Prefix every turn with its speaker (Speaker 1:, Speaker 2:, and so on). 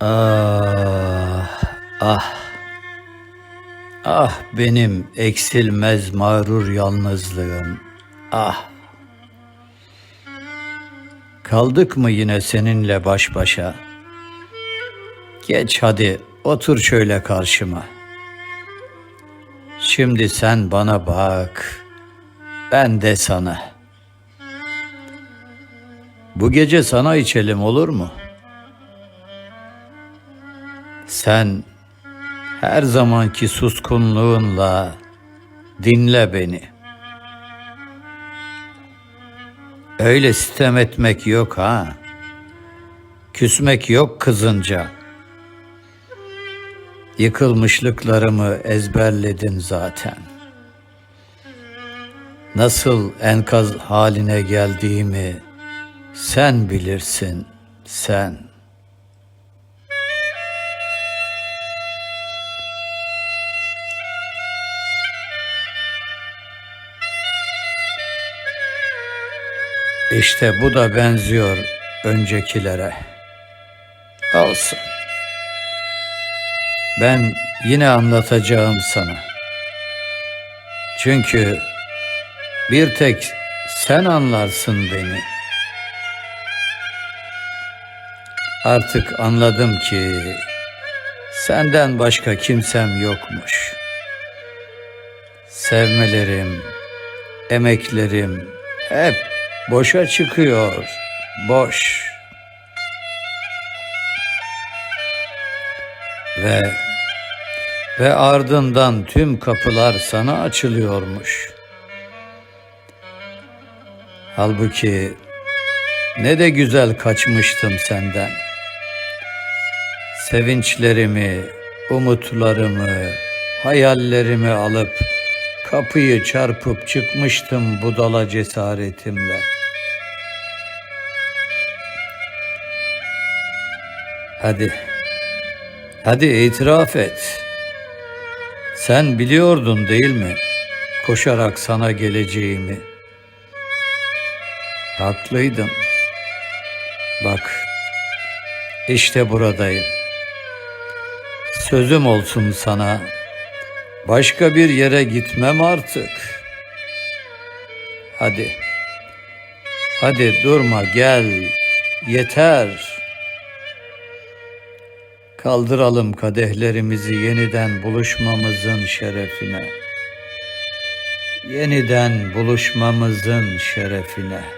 Speaker 1: Ah, ah. Ah benim eksilmez mağrur yalnızlığım. Ah. Kaldık mı yine seninle baş başa? Geç hadi otur şöyle karşıma. Şimdi sen bana bak. Ben de sana. Bu gece sana içelim olur mu? Sen her zamanki suskunluğunla dinle beni. Öyle sitem etmek yok ha. Küsmek yok kızınca. Yıkılmışlıklarımı ezberledin zaten. Nasıl enkaz haline geldiğimi sen bilirsin, sen. İşte bu da benziyor öncekilere. Olsun. Ben yine anlatacağım sana. Çünkü bir tek sen anlarsın beni. Artık anladım ki senden başka kimsem yokmuş. Sevmelerim, emeklerim hep boşa çıkıyor, boş. Ve ve ardından tüm kapılar sana açılıyormuş. Halbuki ne de güzel kaçmıştım senden. Sevinçlerimi, umutlarımı, hayallerimi alıp kapıyı çarpıp çıkmıştım budala cesaretimle. Hadi, hadi itiraf et. Sen biliyordun değil mi? Koşarak sana geleceğimi. Haklıydın. Bak, işte buradayım. Sözüm olsun sana. Başka bir yere gitmem artık. Hadi. Hadi durma gel. Yeter. Kaldıralım kadehlerimizi yeniden buluşmamızın şerefine. Yeniden buluşmamızın şerefine.